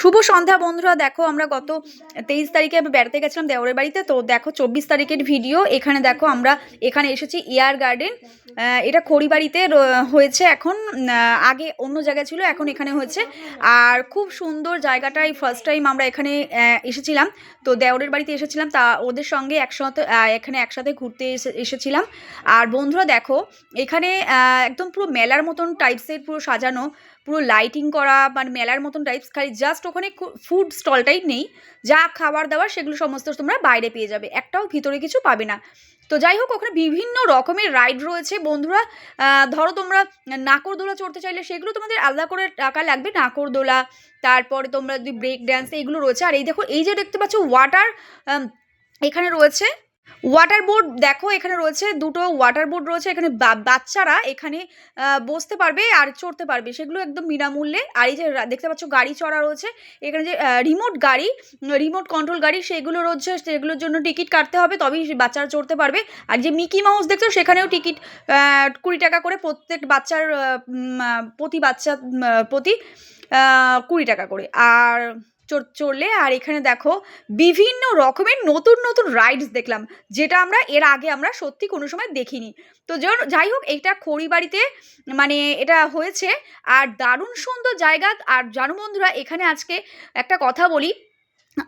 শুভ সন্ধ্যা বন্ধুরা, দেখো আমরা গত তেইশ তারিখে আমি বেড়াতে গেছিলাম দেওরের বাড়িতে, তো দেখো চব্বিশ তারিখের ভিডিও এখানে দেখো আমরা এখানে এসেছি ইয়ার গার্ডেন। এটা খড়িবাড়িতে হয়েছে এখন আগে অন্য জায়গায় ছিল, এখন এখানে হয়েছে। আর খুব সুন্দর জায়গাটাই ফার্স্ট টাইম আমরা এখানে এসেছিলাম। তো দেওরের বাড়িতে এসেছিলাম, তা ওদের সঙ্গে একসাথে এখানে একসাথে ঘুরতে এসে- এসেছিলাম। আর বন্ধুরা দেখো, এখানে একদম পুরো মেলার মতন টাইপসের পুরো সাজানো। পুরো লাইটিং করা মানে মেলার মতন টাইপস খালি জাস্ট ওখানে ফুড স্টলটাই নেই। যা খাবার দাবার সেগুলো সমস্ত তোমরা বাইরে পেয়ে যাবে। একটাও ভিতরে কিছু পাবে না। তো যাই হোক, ওখানে বিভিন্ন রকমের রাইড রয়েছে। বন্ধুরা ধরো তোমরা নাকরদোলা চড়তে চাইলে সেগুলো তোমাদের আলাদা করে টাকা লাগবে। নাকরদোলা, তারপরে তোমরা যদি ব্রেক ড্যান্স এইগুলো রয়েছে। আর এই দেখো, এই যে দেখতে পাচ্ছ ওয়াটার এখানে রয়েছে। ওয়াটার বোর্ড দেখো, এখানে রয়েছে দুটো ওয়াটার বোর্ড রয়েছে, এখানে বাচ্চারা এখানে বসতে পারবে আর চড়তে পারবে। সেগুলো একদম বিনামূল্যে। আর এই যে দেখতে পাচ্ছ গাড়ি চড়া রয়েছে। এখানে যে রিমোট গাড়ি রিমোট কন্ট্রোল গাড়ি, সেগুলো রয়েছে, সেগুলোর জন্য টিকিট কাটতে হবে, তবেই বাচ্চারা চড়তে পারবে। আর যে মিকি মাউস দেখছ, সেখানেও টিকিট কুড়ি টাকা করে প্রত্যেক বাচ্চার প্রতি বাচ্চা প্রতি কুড়ি টাকা করে। আর চড়লে। আর এখানে দেখো, বিভিন্ন রকমের নতুন নতুন রাইডস দেখলাম, যেটা আমরা এর আগে আমরা সত্যি কোনো সময় দেখিনি। তো যাই হোক এটা খড়িবাড়িতে মানে এটা হয়েছে। আর দারুণ সুন্দর জায়গা। আর জানো বন্ধুরা, এখানে আজকে একটা কথা বলি।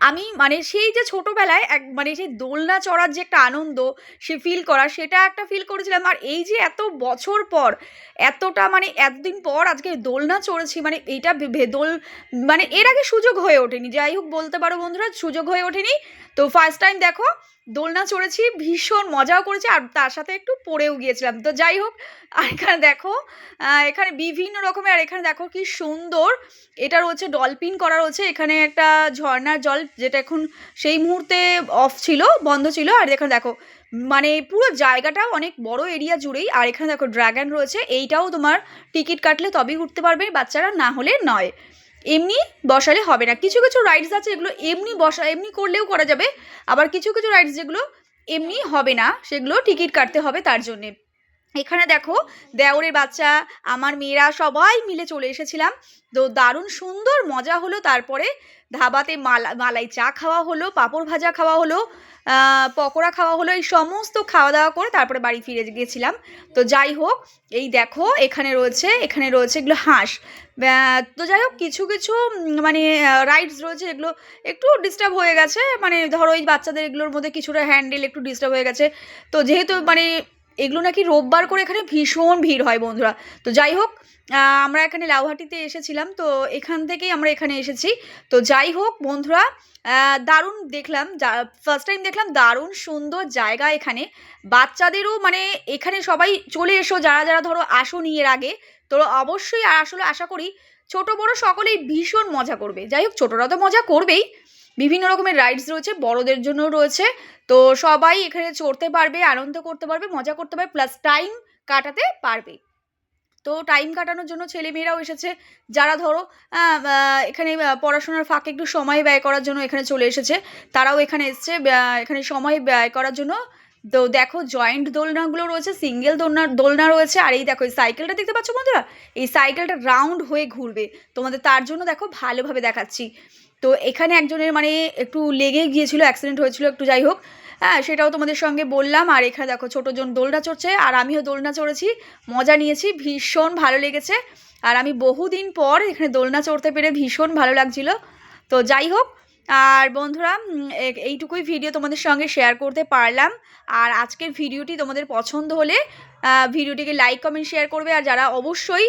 আমি মানে সেই যে ছোটোবেলায় এক মানে সেই দোলনা চড়ার যে একটা আনন্দ, সে ফিল করা, সেটা একটা ফিল করেছিলাম। আর এই যে এত বছর পর, এতটা মানে এতদিন পর আজকে দোলনা চড়েছি মানে এটা দোল মানে এর আগে সুযোগ হয়ে ওঠেনি। যাই হোক বলতে পারো বন্ধুরা, সুযোগ হয়ে ওঠেনি। তো ফার্স্ট টাইম দেখো, দোলনা চড়েছি, ভীষণ মজাও করেছি, আর তার সাথে একটু পড়েও গিয়েছিলাম। তো যাই হোক, আর এখানে দেখো এখানে বিভিন্ন রকমের, আর এখানে দেখো কি সুন্দর, এটা রয়েছে ডলফিন করা রয়েছে, এখানে একটা ঝর্ণার জল যেটা এখন সেই মুহূর্তে অফ ছিল, বন্ধ ছিল, আর এখানে দেখো মানে পুরো জায়গাটাও অনেক বড় এরিয়া জুড়েই, আর এখানে দেখো ড্রাগন রয়েছে, এইটাও তোমার টিকিট কাটলে তবেই উঠতে পারবে, বাচ্চারা না হলে নয়। এমনি বসালে হবে না। কিছু কিছু রাইডস আছে এগুলো এমনি বসা, এমনি করলেও করা যাবে। আবার কিছু কিছু রাইডস যেগুলো এমনি হবে না, সেগুলো টিকিট কাটতে হবে তার জন্যে। এখানে দেখো, দেওরের বাচ্চা, আমার মেয়েরা সবাই মিলে চলে এসেছিলাম। তো দারুণ সুন্দর মজা হলো তারপরে ধাবাতে মালা, মালাই চা খাওয়া হলো, পাঁপড় ভাজা খাওয়া হলো পকোড়া খাওয়া হলো, এই সমস্ত খাওয়া দাওয়া করে তারপরে বাড়ি ফিরে গিয়েছিলাম তো যাই হোক, এই দেখো এখানে রয়েছে এখানে রয়েছে এগুলো হাঁস। তো যাই হোক, কিছু কিছু মানে রাইডস রয়েছে এগুলো একটু ডিস্টার্ব হয়ে গেছে। মানে ধরো এই বাচ্চাদের এগুলোর মধ্যে কিছুটা হ্যান্ডেল একটু ডিস্টার্ব হয়ে গেছে। তো যেহেতু মানে এগুলো নাকি রোববার করে এখানে ভীষণ ভিড় হয় বন্ধুরা। তো যাই হোক আমরা এখানে লাউহাটিতে এসেছিলাম, তো এখান থেকেই আমরা এখানে এসেছি। তো যাই হোক বন্ধুরা দারুণ দেখলাম ফার্স্ট টাইম দেখলাম দারুণ সুন্দর জায়গা এখানে। বাচ্চাদেরও মানে এখানে সবাই চলে এসো, যারা যারা ধরো আসোনি এর আগে, তো অবশ্যই আসলে আশা করি ছোট বড় সকলেই ভীষণ মজা করবে। যাই হোক, ছোটরা তো মজা করবেই। বিভিন্ন রকমের রাইডস রয়েছে, বড়দের জন্য রয়েছে। তো সবাই এখানে চড়তে পারবে, আনন্দ করতে পারবে, মজা করতে পারবে প্লাস টাইম কাটাতে পারবে। তো টাইম কাটানোর জন্য ছেলেমেয়েরাও এসেছে। যারা ধরো এখানে পড়াশোনার ফাঁকে একটু সময় ব্যয় করার জন্য এখানে চলে এসেছে। তারাও এখানে এসছে এখানে সময় ব্যয় করার জন্য তো দেখো জয়েন্ট দোলনাগুলো রয়েছে সিঙ্গেল দোলনা দোলনা রয়েছে, আর এই দেখো, এই সাইকেলটা দেখতে পাচ্ছ বন্ধুরা? এই সাইকেলটা রাউন্ড হয়ে ঘুরবে। তোমাদের তার জন্য দেখো, ভালোভাবে দেখাচ্ছি। তো এখানে একজনের মানে একটু লেগে গিয়েছিল অ্যাক্সিডেন্ট হয়েছিল, একটু যাই হোক। হ্যাঁ সেটাও তোমাদের সঙ্গে বললাম। আর এখানে দেখো, ছোটো জন দোলনা চড়ছে, আর আমিও দোলনা চড়েছি, মজা নিয়েছি, ভীষণ ভালো লেগেছে। আর আমি বহুদিন পর এখানে দোলনা চড়তে পেরে ভীষণ ভালো লাগছিল। তো যাই হোক আর বন্ধুরা এইটুকুই ভিডিও তোমাদের সঙ্গে শেয়ার করতে পারলাম। আর আজকের ভিডিওটি তোমাদের পছন্দ হলে ভিডিওটিকে লাইক কমেন্ট শেয়ার করবে। আর যারা অবশ্যই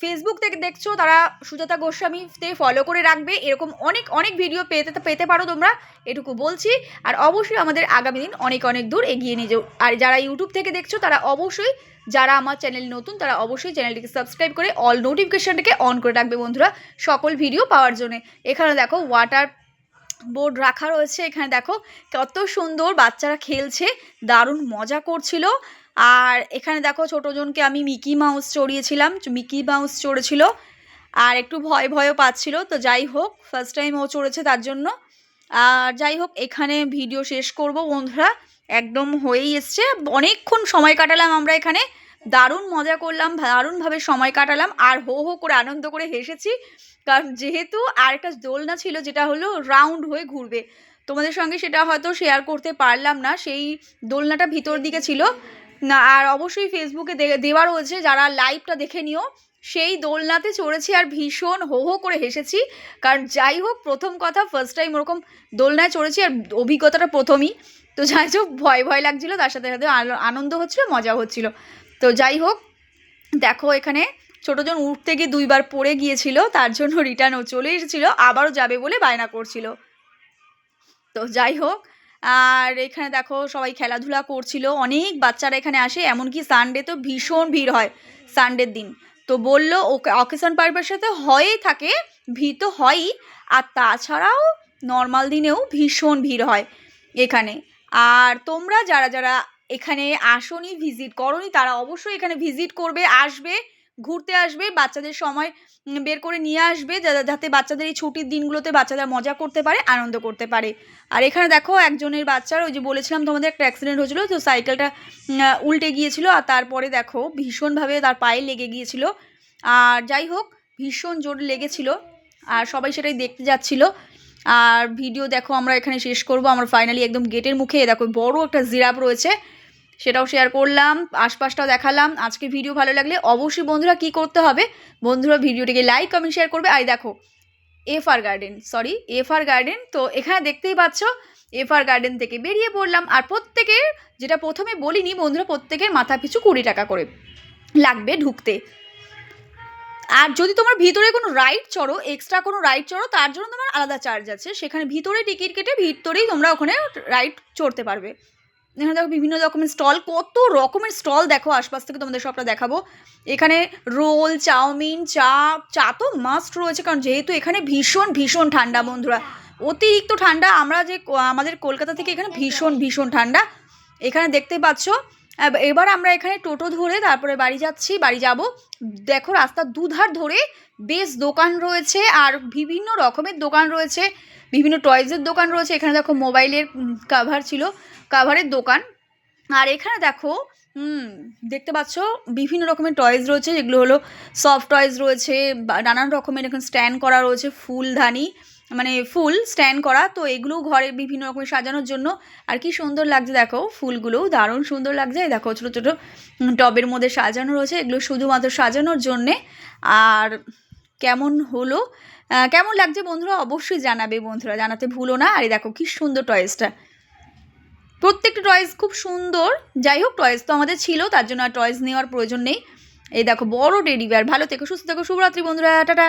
ফেসবুক থেকে দেখছ, তারা সুজাতা গোস্বামীতে ফলো করে রাখবে। এরকম অনেক অনেক ভিডিও পেতে পেতে পারো তোমরা, এটুকু বলছি। আর অবশ্যই আমাদের আগামী দিন অনেক অনেক দূর এগিয়ে নিয়ে যাও। আর যারা ইউটিউব থেকে দেখছ, তারা অবশ্যই, যারা আমার চ্যানেল নতুন, তারা অবশ্যই চ্যানেলটিকে সাবস্ক্রাইব করে অল নোটিফিকেশনটাকে অন করে রাখবে বন্ধুরা, সকল ভিডিও পাওয়ার জন্য। এখানে দেখো ওয়াটার বোর্ড রাখা রয়েছে, এখানে দেখো কত সুন্দর বাচ্চারা খেলছে, দারুণ মজা করছিল। আর এখানে দেখো ছোটো জনকে আমি মিকি মাউস চড়িয়েছিলাম মিকি মাউস চড়েছিল আর একটু ভয় ভয়ও পাচ্ছিল, তো যাই হোক ফার্স্ট টাইম ও চড়েছে তার জন্য। আর যাই হোক, এখানে ভিডিও শেষ করব বন্ধুরা, একদম হয়েই এসছে। অনেকক্ষণ সময় কাটালাম আমরা এখানে, দারুণ মজা করলাম, দারুণভাবে সময় কাটালাম, আর হো হো করে আনন্দ করে হেসেছি, কারণ যেহেতু আরেকটা দোলনা ছিল যেটা হলো রাউন্ড হয়ে ঘুরবে। তোমাদের সঙ্গে সেটা হয়তো শেয়ার করতে পারলাম না, সেই দোলনাটা ভিতর দিকে ছিল না, আর অবশ্যই ফেসবুকে দেওয়া রয়েছে, যারা লাইভটা দেখে নিও। সেই দোলনাতে চড়েছি আর ভীষণ হো হো করে হেসেছি। কারণ যাই হোক, প্রথম কথা ফার্স্ট টাইম ওরকম দোলনায় চড়েছি আর অভিজ্ঞতাটা প্রথমই। তো যাই হোক, ভয় ভয় লাগছিল, তার সাথে সাথে আনন্দ হচ্ছিল, মজা হচ্ছিল। তো যাই হোক, দেখো এখানে ছোটোজন উঠতে গিয়ে দুইবার পড়ে গিয়েছিল, তার জন্য রিটার্নও চলে এসেছিল, আবারও যাবে বলে বায়না করছিল। তো যাই হোক আর এখানে দেখো সবাই খেলাধুলা করছিল, অনেক বাচ্চারা এখানে আসে, এমনকি সানডে তো ভীষণ ভিড় হয় সানডের দিন। তো বলল, ওকে অকেশন পারপার সাথে হয়েই থাকে, ভিড় তো হয়ই, আর তাছাড়াও নর্মাল দিনেও ভীষণ ভিড় হয় এখানে। আর তোমরা যারা যারা এখানে আসনি ভিজিট করনি, তারা অবশ্যই এখানে ভিজিট করবে, আসবে। ঘুরতে আসবে, বাচ্চাদের সময় বের করে নিয়ে আসবে যাতে বাচ্চাদের এই ছুটির দিনগুলোতে বাচ্চারা মজা করতে পারে, আনন্দ করতে পারে। আর এখানে দেখো একজনের বাচ্চার, ওই যে বলেছিলাম তোমাদের একটা অ্যাক্সিডেন্ট হয়েছিল, তো সাইকেলটা উল্টে গিয়েছিল, আর তারপরে দেখো ভীষণভাবে তার পায়ে লেগে গিয়েছিল। আর যাই হোক, ভীষণ জোর লেগেছিল, আর সবাই সেটাই দেখতে যাচ্ছিল। আর ভিডিও দেখো আমরা এখানে শেষ করব, আমরা ফাইনালি একদম গেটের মুখে, দেখো বড় একটা জিরাফ রয়েছে সেটাও শেয়ার করলাম, আশপাশটাও দেখালাম। আজকে ভিডিও ভালো লাগলে অবশ্যই বন্ধুরা কি করতে হবে? বন্ধুরা ভিডিওটিকে লাইক কমেন্ট শেয়ার করবে। আর এই দেখো F R garden sorry F R garden তো এখানে দেখতেই পাচ্ছ এফ আর গার্ডেন থেকে বেরিয়ে পড়লাম। আর প্রত্যেকের, যেটা প্রথমে বলিনি বন্ধুরা, প্রত্যেকের মাথা পিছু কুড়ি টাকা করে লাগবে ঢুকতে। আর যদি তোমার ভিতরে কোনো রাইড চড়ো এক্সট্রা কোনো রাইড চড়ো, তার জন্য তোমার আলাদা চার্জ আছে। সেখানে ভিতরে টিকিট কেটে ভিতরেই তোমরা ওখানে রাইড চড়তে পারবে। এখানে দেখো বিভিন্ন রকমের স্টল, কত রকমের স্টল দেখো আশপাশ থেকে তোমাদের সবটা দেখাবো। এখানে রোল, চাউমিন চা চা তো মাস্ট রয়েছে, কারণ যেহেতু এখানে ভীষণ ভীষণ ঠান্ডা বন্ধুরা। অতিরিক্ত ঠান্ডা আমরা যে, আমাদের কলকাতা থেকে এখানে ভীষণ ভীষণ ঠান্ডা। এখানে দেখতে পাচ্ছ এবার আমরা এখানে টোটো ধরে তারপরে বাড়ি যাচ্ছি, বাড়ি যাব। দেখো রাস্তার দুধার ধরে বেশ দোকান রয়েছে আর বিভিন্ন রকমের দোকান রয়েছে, বিভিন্ন টয়েজের দোকান রয়েছে। এখানে দেখো মোবাইলের কাভার ছিল কাভারের দোকান। আর এখানে দেখো দেখতে পাচ্ছ বিভিন্ন রকমের টয়েজ রয়েছে, যেগুলো হলো সফট টয়েজ রয়েছে নানান রকমের এখানে স্ট্যান্ড করা রয়েছে, ফুলদানি। মানে ফুল স্ট্যান্ড করা, তো এগুলো ঘরে বিভিন্ন রকমের সাজানোর জন্য। আর কি সুন্দর লাগছে দেখো, ফুলগুলোও দারুণ সুন্দর লাগছে। দেখো ছোটো ছোটো টবের মধ্যে সাজানো রয়েছে, এগুলো শুধুমাত্র সাজানোর জন্যে। আর কেমন হলো? কেমন লাগছে বন্ধুরা অবশ্যই জানাবে বন্ধুরা, জানাতে ভুলো না। আর দেখো কি সুন্দর টয়েসটা। প্রত্যেকটা টয়েস খুব সুন্দর। যাই হোক, টয়েস তো আমাদের ছিল, তার জন্য আর টয়েস নেওয়ার প্রয়োজন নেই। এই দেখো বড় টেডি বিয়ার, ভালো থেকো, সুস্থ থেকো, শুভরাত্রি বন্ধুরা, টাটা।